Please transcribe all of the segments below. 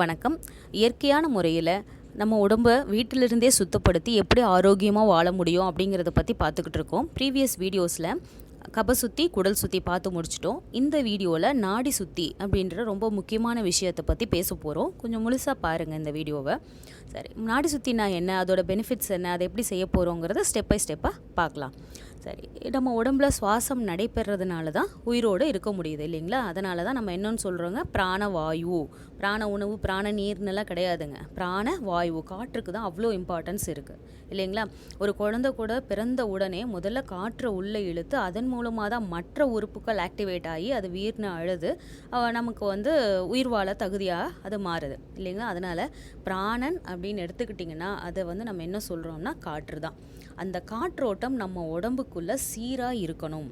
வணக்கம். இயற்கையான முறையில் நம்ம உடம்பை வீட்டிலிருந்தே சுத்தப்படுத்தி எப்படி ஆரோக்கியமாக வாழ முடியும் அப்படிங்கிறத பற்றி பார்த்துக்கிட்டு இருக்கோம். ப்ரீவியஸ் வீடியோஸில் கப சுற்றி குடல் சுற்றி பார்த்து முடிச்சிட்டோம். இந்த வீடியோவில் நாடி சுற்றி அப்படின்ற ரொம்ப முக்கியமான விஷயத்தை பற்றி பேச போகிறோம் கொஞ்சம் முழுசாக பாருங்கள் இந்த வீடியோவை. சரி நாடி சுற்றினா என்ன அதோட பெனிஃபிட்ஸ் என்ன அதை எப்படி செய்ய போகிறோங்கிறத ஸ்டெப் பை ஸ்டெப்பாக பார்க்கலாம் சரி நம்ம உடம்புல சுவாசம் நடைபெறதுனால தான் உயிரோடு இருக்க முடியுது இல்லைங்களா? அதனால தான் நம்ம என்னன்னு சொல்கிறோங்க பிராணவாயு. பிராண உணவு பிராண நீர்னெல்லாம் கிடையாதுங்க. பிராண வாயு காற்றுக்கு தான் அவ்வளோ இம்பார்ட்டன்ஸ் இருக்குது இல்லைங்களா? ஒரு குழந்தை கூட பிறந்த உடனே முதல்ல காற்றை உள்ளே இழுத்து அதன் மூலமாக தான் மற்ற உறுப்புகள் ஆக்டிவேட் ஆகி அது வீர்னு அழுது நமக்கு வந்து உயிர் வாழ தகுதியாக அது மாறுது. இல்லைங்களா? அதனால் பிராணன் அப்படின்னு எடுத்துக்கிட்டிங்கன்னா அதை வந்து நம்ம என்ன சொல்கிறோம்னா காற்று தான். அந்த காற்றோட்டம் நம்ம உடம்புக்குள்ளே சீராக இருக்கணும்.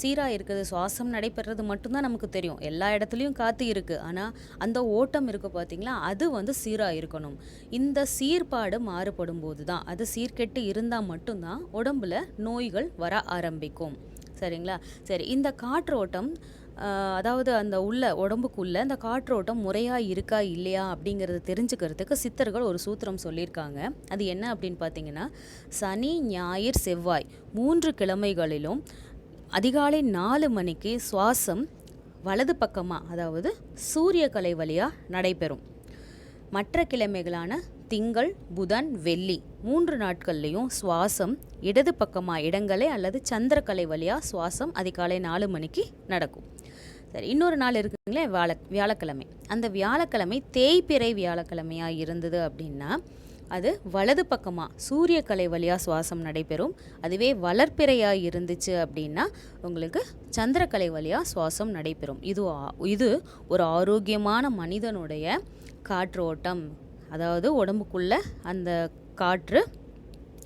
சீராக இருக்குது சுவாசம் நடைபெறது மட்டும்தான் நமக்கு தெரியும். எல்லா இடத்துலையும் காற்று இருக்குது ஆனால் அந்த ஓட்டம் இருக்குது பார்த்தீங்களா அது வந்து சீராக இருக்கணும். இந்த சீர்பாடு மாறுபடும் போது தான் அது சீர்கெட்டு இருந்தால் மட்டும்தான் உடம்புல நோய்கள் வர ஆரம்பிக்கும். சரிங்களா? சரி இந்த காற்றோட்டம் அதாவது அந்த உள்ள உடம்புக்குள்ளே அந்த காற்றோட்டம் முறையாக இருக்கா இல்லையா அப்படிங்கிறத தெரிஞ்சுக்கிறதுக்கு சித்தர்கள் ஒரு சூத்திரம் சொல்லியிருக்காங்க. அது என்ன அப்படின்னு பார்த்தீங்கன்னா சனி ஞாயிறு செவ்வாய் மூன்று கிழமைகளிலும் அதிகாலை நாலு மணிக்கு சுவாசம் வலது பக்கமாக அதாவது சூரியக்கலை வழியாக நடைபெறும். மற்ற கிழமைகளான திங்கள் புதன் வெள்ளி மூன்று நாட்கள்லேயும் சுவாசம் இடது பக்கமாக இடங்களே அல்லது சந்திரக்கலை வழியாக சுவாசம் அதிகாலை நாலு மணிக்கு நடக்கும். சரி இன்னொரு நாள் இருக்குங்களே வியாழ வியாழக்கிழமை. அந்த வியாழக்கிழமை தேய்பிறை வியாழக்கிழமையாக இருந்தது அப்படின்னா அது வலது பக்கமாக சூரியக்கலை வழியாக சுவாசம் நடைபெறும். அதுவே வளர்ப்பிறையாக இருந்துச்சு அப்படின்னா உங்களுக்கு சந்திரக்கலை வழியாக சுவாசம் நடைபெறும். இது ஆ- இது ஒரு ஆரோக்கியமான மனிதனுடைய காற்றோட்டம். அதாவது உடம்புக்குள்ள அந்த காற்று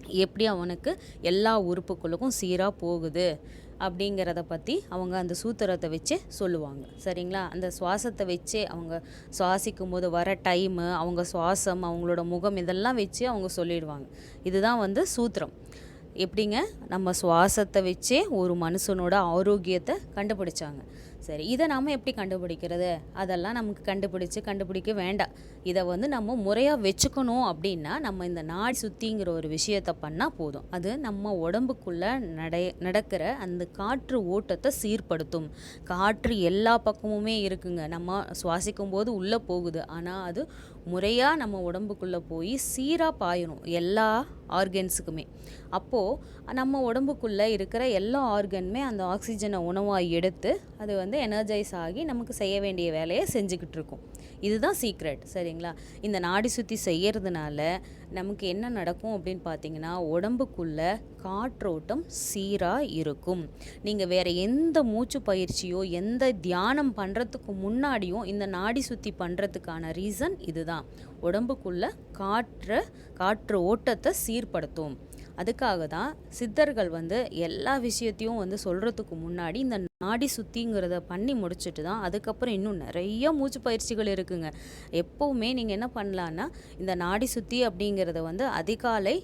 எப்படி அவனுக்கு எல்லா உறுப்புகளுக்கும் சீராக போகுது. அப்படிங்கிறத பற்றி அவங்க அந்த சூத்திரத்தை வச்சு சொல்லுவாங்க. சரிங்களா? அந்த சுவாசத்தை வச்சே அவங்க சுவாசிக்கும் போது வர டைமு அவங்க சுவாசம் அவங்களோட முகம் இதெல்லாம் வச்சு அவங்க சொல்லிடுவாங்க. இதுதான் வந்து சூத்திரம். எப்படிங்க? நம்ம சுவாசத்தை வச்சே ஒரு மனுஷனோட ஆரோக்கியத்தை கண்டுபிடிச்சாங்க. சரி இதை நாம் எப்படி கண்டுபிடிக்கிறது? அதெல்லாம் நமக்கு கண்டுபிடிச்சு கண்டுபிடிக்க வேண்டாம். இதை வந்து நம்ம முறையாக வச்சுக்கணும் அப்படின்னா நம்ம இந்த நாடி சுற்றிங்கிற ஒரு விஷயத்தை பண்ணால் போதும். அது நம்ம உடம்புக்குள்ளே நடை நடக்கிற அந்த காற்று ஓட்டத்தை சீர்படுத்தும். காற்று எல்லா பக்கமுமே இருக்குங்க. நம்ம சுவாசிக்கும் போது உள்ளே போகுது. ஆனால் அது முறையாக நம்ம உடம்புக்குள்ளே போய் சீராக பாயணும் எல்லா ஆர்கன்ஸுக்குமே. அப்போது நம்ம உடம்புக்குள்ளே இருக்கிற எல்லா ஆர்கனுமே அந்த ஆக்சிஜனை உணவாக எடுத்து அது வந்து வந்து எனர்ஜைஸ் ஆகி நமக்கு செய்ய வேண்டிய வேலையை செஞ்சுக்கிட்டு இருக்கும் இதுதான் சீக்ரெட் சரிங்களா? இந்த நாடி சுற்றி செய்கிறதுனால நமக்கு என்ன நடக்கும் அப்படின்னு பார்த்தீங்கன்னா உடம்புக்குள்ள காற்றோட்டம் சீராக இருக்கும். நீங்கள் வேறு எந்த மூச்சு பயிற்சியோ எந்த தியானம் பண்ணுறதுக்கு முன்னாடியும் இந்த நாடி சுத்தி பண்ணுறதுக்கான ரீசன் இதுதான். உடம்புக்குள்ள காற்றை காற்று ஓட்டத்தை சீர்படுத்தும். அதுக்காக தான் சித்தர்கள் வந்து எல்லா விஷயத்தையும் வந்து சொல்கிறதுக்கு முன்னாடி இந்த நாடி சுத்திங்கிறத பண்ணி முடிச்சுட்டு தான் அதுக்கப்புறம் இன்னும் நிறைய மூச்சு பயிற்சிகள் இருக்குங்க. எப்போவுமே நீங்கள் என்ன பண்ணலான்னா இந்த நாடி சுத்தி அப்படிங்கிறத வந்து அதிகாலை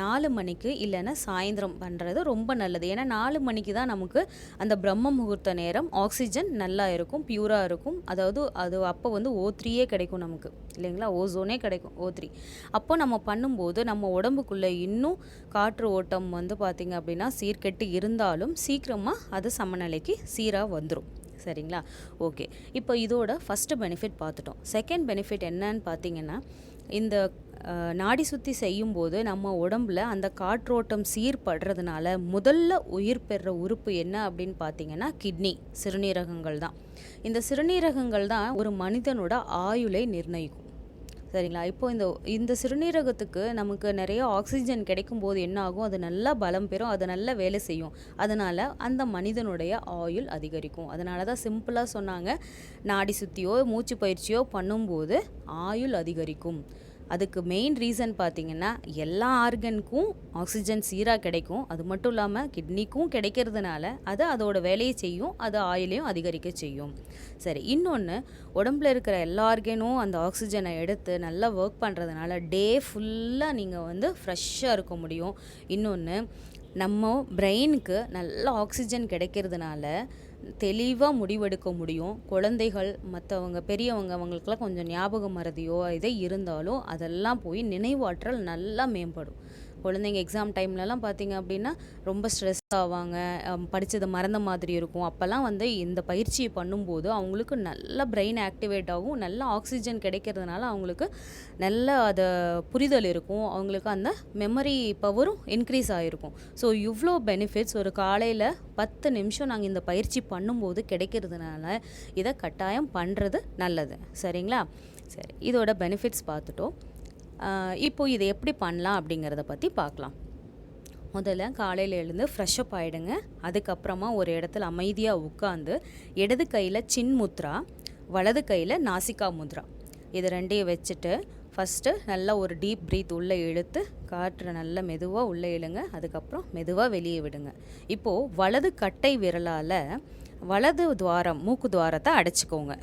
நாலு மணிக்கு இல்லைன்னா சாயந்தரம் பண்ணுறது ரொம்ப நல்லது. ஏன்னா நாலு மணிக்கு தான் நமக்கு அந்த பிரம்ம முகூர்த்த நேரம் ஆக்சிஜன் நல்லா இருக்கும் பியூராக இருக்கும். அதாவது அது அப்போ வந்து ஓ த்ரீயே கிடைக்கும் நமக்கு. இல்லைங்களா? ஓசோனே கிடைக்கும் ஓ த்ரீ அப்போ நம்ம பண்ணும்போது நம்ம உடம்புக்குள்ளே இன்னும் காற்று ஓட்டம் வந்து பார்த்திங்க அப்படின்னா சீர்கெட்டு இருந்தாலும் சீக்கிரமாக அது சமநிலைக்கு சீராக வந்துடும் சரிங்களா? ஓகே இப்போ இதோட ஃபஸ்ட்டு பெனிஃபிட் பார்த்துட்டோம். செகண்ட் பெனிஃபிட் என்னன்னு பார்த்தீங்கன்னா இந்த நாடி சுத்தி செய்யும்போது நம்ம உடம்புல அந்த காற்றோட்டம் சீர்படுறதுனால முதல்ல உயிர் பெற உறுப்பு என்ன அப்படின்னு பார்த்தீங்கன்னா கிட்னி சிறுநீரகங்கள் தான். இந்த சிறுநீரகங்கள் தான் ஒரு மனிதனோட ஆயுளை நிர்ணயிக்கும். சரிங்களா? இப்போ இந்த இந்த சிறுநீரகத்துக்கு நமக்கு நிறைய ஆக்சிஜன் கிடைக்கும் போது என்ன ஆகும் அது நல்லா பலம் பெறும் அது நல்லா வேலை செய்யும். அதனால் அந்த மனிதனுடைய ஆயுள் அதிகரிக்கும். அதனால தான் சிம்பிளாக சொன்னாங்க. நாடி சுத்தியோ மூச்சு பயிற்சியோ பண்ணும்போது ஆயுள் அதிகரிக்கும். அதுக்கு மெயின் ரீசன் பார்த்திங்கன்னா எல்லா ஆர்கனுக்கும் ஆக்சிஜன் சீராக கிடைக்கும். அது மட்டும் இல்லாமல் கிட்னிக்கும் கிடைக்கிறதுனால அது அதோட வேலையை செய்யும். அது ஆயிலையும் அதிகரிக்க செய்யும். சரி இன்னொன்று உடம்புல இருக்கிற எல்லா ஆர்கனும் அந்த ஆக்சிஜனை எடுத்து நல்லா ஒர்க் பண்ணுறதுனால டே ஃபுல்லாக நீங்கள் வந்து ஃப்ரெஷ்ஷாக இருக்க முடியும். இன்னொன்று நம்ம பிரெயினுக்கு நல்ல ஆக்சிஜன் கிடைக்கிறதுனால தெளிவாக முடிவெடுக்க முடியும். குழந்தைகள் மற்றவங்க பெரியவங்க அவங்களுக்கெல்லாம் கொஞ்சம் ஞாபக மறதியோ இதே இருந்தாலும் அதெல்லாம் போய் நினைவாற்றல் நல்லா மேம்படும். குழந்தைங்க எக்ஸாம் டைம்லலாம் பார்த்தீங்க அப்படின்னா ரொம்ப ஸ்ட்ரெஸ் ஆவாங்க. படித்ததை மறந்த மாதிரி இருக்கும். அப்போல்லாம் வந்து இந்த பயிற்சியை பண்ணும்போது அவங்களுக்கு நல்ல பிரெயின் ஆக்டிவேட் ஆகும். நல்ல ஆக்சிஜன் கிடைக்கிறதுனால அவங்களுக்கு நல்ல அதை புரிதல் இருக்கும். அவங்களுக்கு அந்த மெமரி பவரும் இன்க்ரீஸ் ஆகிருக்கும் ஸோ இவ்வளோ பெனிஃபிட்ஸ் ஒரு காலையில் பத்து நிமிஷம் நாங்கள் இந்த பயிற்சி பண்ணும்போது கிடைக்கிறதுனால இதை கட்டாயம் பண்ணுறது நல்லது. சரிங்களா? சரி இதோட பெனிஃபிட்ஸ் பார்த்துட்டோம். இப்போது இப்போ இதை எப்படி பண்ணலாம் அப்படிங்கிறத பற்றி பார்க்கலாம். முதல்ல காலையில் எழுந்து ஃப்ரெஷ்அப் ஆகிடுங்க அதுக்கப்புறமா ஒரு இடத்துல அமைதியாக உட்காந்து இடது கையில் சின் முத்ரா வலது கையில் நாசிகா முத்ரா. இது ரெண்டையும் வச்சுட்டு ஃபஸ்ட்டு நல்லா ஒரு டீப் ப்ரீத் உள்ளே இழுத்து காற்று நல்லா மெதுவாக உள்ளே இழுங்க. அதுக்கப்புறம் மெதுவாக வெளியே விடுங்க. இப்போது வலது கட்டை விரலால் வலது துவாரம் மூக்கு துவாரத்தை அடைச்சிக்கோங்க.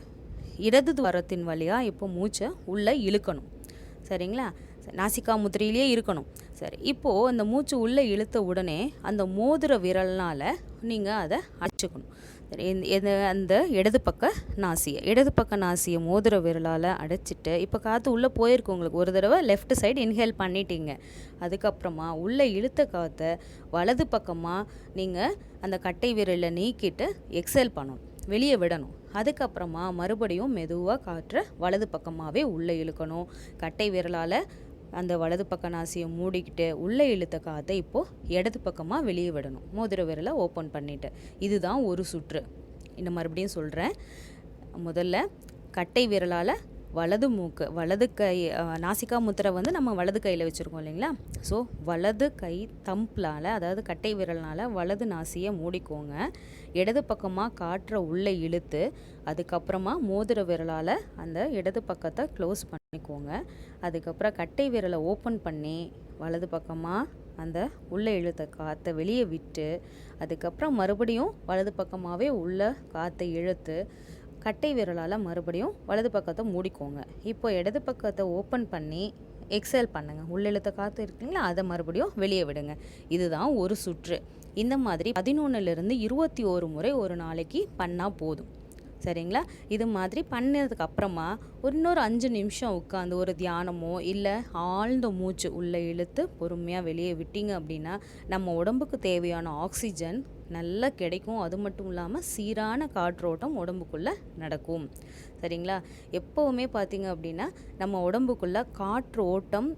இடது துவாரத்தின் வழியாக இப்போ மூச்சை உள்ளே இழுக்கணும். சரிங்களா? சரி, முத்திரையிலேயே இருக்கணும். சரி இப்போது அந்த மூச்சு உள்ளே இழுத்த உடனே அந்த மோதிர விரல்னால் நீங்கள் அதை அடிச்சுக்கணும். சரி அந்த இடது பக்க நாசியை இடது பக்க நாசியை மோதிர விரலால் அடைச்சிட்டு இப்போ காற்று உள்ளே போயிருக்கு உங்களுக்கு. ஒரு தடவை லெஃப்ட் சைடு இன்ஹேல் பண்ணிட்டீங்க. அதுக்கப்புறமா உள்ளே இழுத்த காற்றை வலது பக்கமாக நீங்கள் அந்த கட்டை விரலை நீக்கிட்டு எக்ஸேல் பண்ணணும். வெளியே விடணும். அதுக்கப்புறமா மறுபடியும் மெதுவாக காற்றை வலது பக்கமாகவே உள்ளே இழுக்கணும். கட்டை விரலால் அந்த வலது பக்க நாசியை மூடிக்கிட்டு உள்ளே இழுத்த காற்றை இப்போது இடது பக்கமாக வெளியே விடணும். மோதிர விரலை ஓப்பன் பண்ணிவிட்டு இதுதான் ஒரு சுற்று. இன்னும் மறுபடியும் சொல்கிறேன் முதல்ல கட்டை விரலால் வலது மூக்கு வலது கை நாசிக்கா முத்திரை வந்து நம்ம வலது கையில் வச்சுருக்கோம் இல்லைங்களா? ஸோ வலது கை தம்பிளால் அதாவது கட்டை விரல்னால் வலது நாசியை மூடிக்கோங்க. இடது பக்கமாக காற்றை உள்ளே இழுத்து அதுக்கப்புறமா மோதிர விரலால் அந்த இடது பக்கத்தை க்ளோஸ் பண்ணிக்கோங்க. அதுக்கப்புறம் கட்டை விரலை ஓப்பன் பண்ணி வலது பக்கமாக அந்த உள்ளே இழுத்த காற்றை வெளியே விட்டு அதுக்கப்புறம் மறுபடியும் வலது பக்கமாகவே உள்ள காற்றை இழுத்து கட்டை விரலால் மறுபடியும் வலது பக்கத்தை மூடிக்கோங்க. இப்போ இடது பக்கத்தை ஓப்பன் பண்ணி எக்ஸல் பண்ணுங்கள் உள்ளெழுத்த காற்று இருக்குங்களா? அதை மறுபடியும் வெளியே விடுங்க. இதுதான் ஒரு சுற்று. இந்த மாதிரி பதினொன்றுலேருந்து இருபத்தி ஒரு முறை ஒரு நாளைக்கு பண்ணால் போதும். சரிங்களா? இது மாதிரி பண்ணதுக்கு அப்புறமா ஒரு இன்னொரு அஞ்சு நிமிஷம் உட்காந்து ஒரு தியானமோ இல்லை ஆழ்ந்த மூச்சு உள்ளே இழுத்து பொறுமையாக வெளியே விட்டீங்க அப்படின்னா நம்ம உடம்புக்கு தேவையான ஆக்சிஜன் நல்லா கிடைக்கும். அது மட்டும் இல்லாமல் சீரான காற்றோட்டம் உடம்புக்குள்ளே நடக்கும். சரிங்களா? எப்போவுமே பார்த்தீங்க அப்படின்னா நம்ம உடம்புக்குள்ளே காற்று ஓட்டம்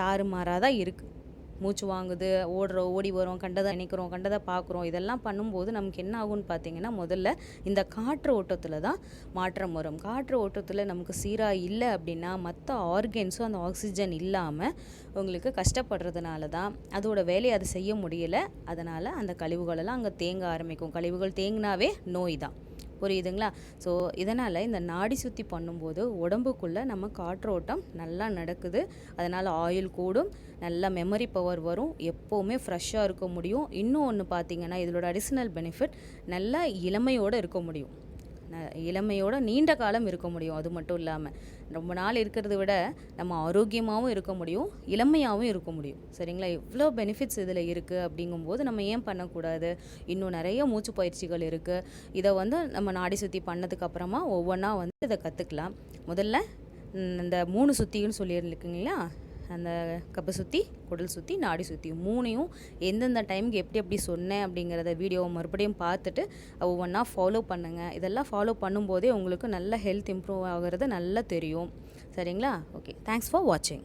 தாறுமாறாக தான் இருக்குது மூச்சு வாங்குது ஓடுறோம் ஓடி வரோம் கண்டதை நினைக்கிறோம் கண்டதை பார்க்குறோம் இதெல்லாம் பண்ணும்போது நமக்கு என்ன ஆகும்னு பார்த்தீங்கன்னா முதல்ல இந்த காற்று ஓட்டத்தில் தான் மாற்றம் வரும். காற்று ஓட்டத்தில் நமக்கு சீராக இல்லை அப்படின்னா மற்ற ஆர்கன்ஸும் அந்த ஆக்சிஜன் இல்லாமல் உங்களுக்கு கஷ்டப்படுறதுனால தான் அதோட வேலையை அது செய்ய முடியல. அதனால் அந்த கழிவுகளெல்லாம் அங்கே தேங்க ஆரம்பிக்கும். கழிவுகள் தேங்கினாவே நோய் தான். புரியுதுங்களா? ஸோ இதனால் இந்த நாடி சுத்தி பண்ணும்போது உடம்புக்குள்ளே நம்ம காற்றோட்டம் நல்லா நடக்குது. அதனால் ஆயில் கூடும். நல்ல மெமரி பவர் வரும். எப்போவுமே ஃப்ரெஷ்ஷாக இருக்க முடியும். இன்னும் ஒன்று பார்த்தீங்கன்னா இதோட அடிஷ்னல் பெனிஃபிட் நல்லா இளமையோடு இருக்க முடியும். இளமையோட நீண்ட காலம் இருக்க முடியும். அது மட்டும் இல்லாமல் ரொம்ப நாள் இருக்கிறத விட நம்ம ஆரோக்கியமாகவும் இருக்க முடியும் இளமையாகவும் இருக்க முடியும். சரிங்களா? இவ்வளோ பெனிஃபிட்ஸ் இதில் இருக்குது அப்படிங்கும்போது நம்ம ஏன் பண்ணக்கூடாது? இன்னும் நிறைய மூச்சு பயிற்சிகள் இருக்குது இதை வந்து நம்ம நாடி சுற்றி பண்ணதுக்கப்புறமா ஒவ்வொன்றா வந்து இதை கற்றுக்கலாம் முதல்ல இந்த மூணு சுத்தின்னு சொல்லியிருக்கீங்களா அந்த கப்பை சுற்றி குடல் சுற்றி நாடி சுற்றி மூணையும் எந்தெந்த டைமுக்கு எப்படி எப்படி சொன்னேன் அப்படிங்கிறத வீடியோவை மறுபடியும் பார்த்துட்டு ஒவ்வொன்றா ஃபாலோ பண்ணுங்கள் இதெல்லாம் ஃபாலோ பண்ணும்போதே உங்களுக்கு நல்ல ஹெல்த் இம்ப்ரூவ் ஆகிறது நல்லா தெரியும். சரிங்களா? ஓகே தேங்க்ஸ் ஃபார் வாட்சிங்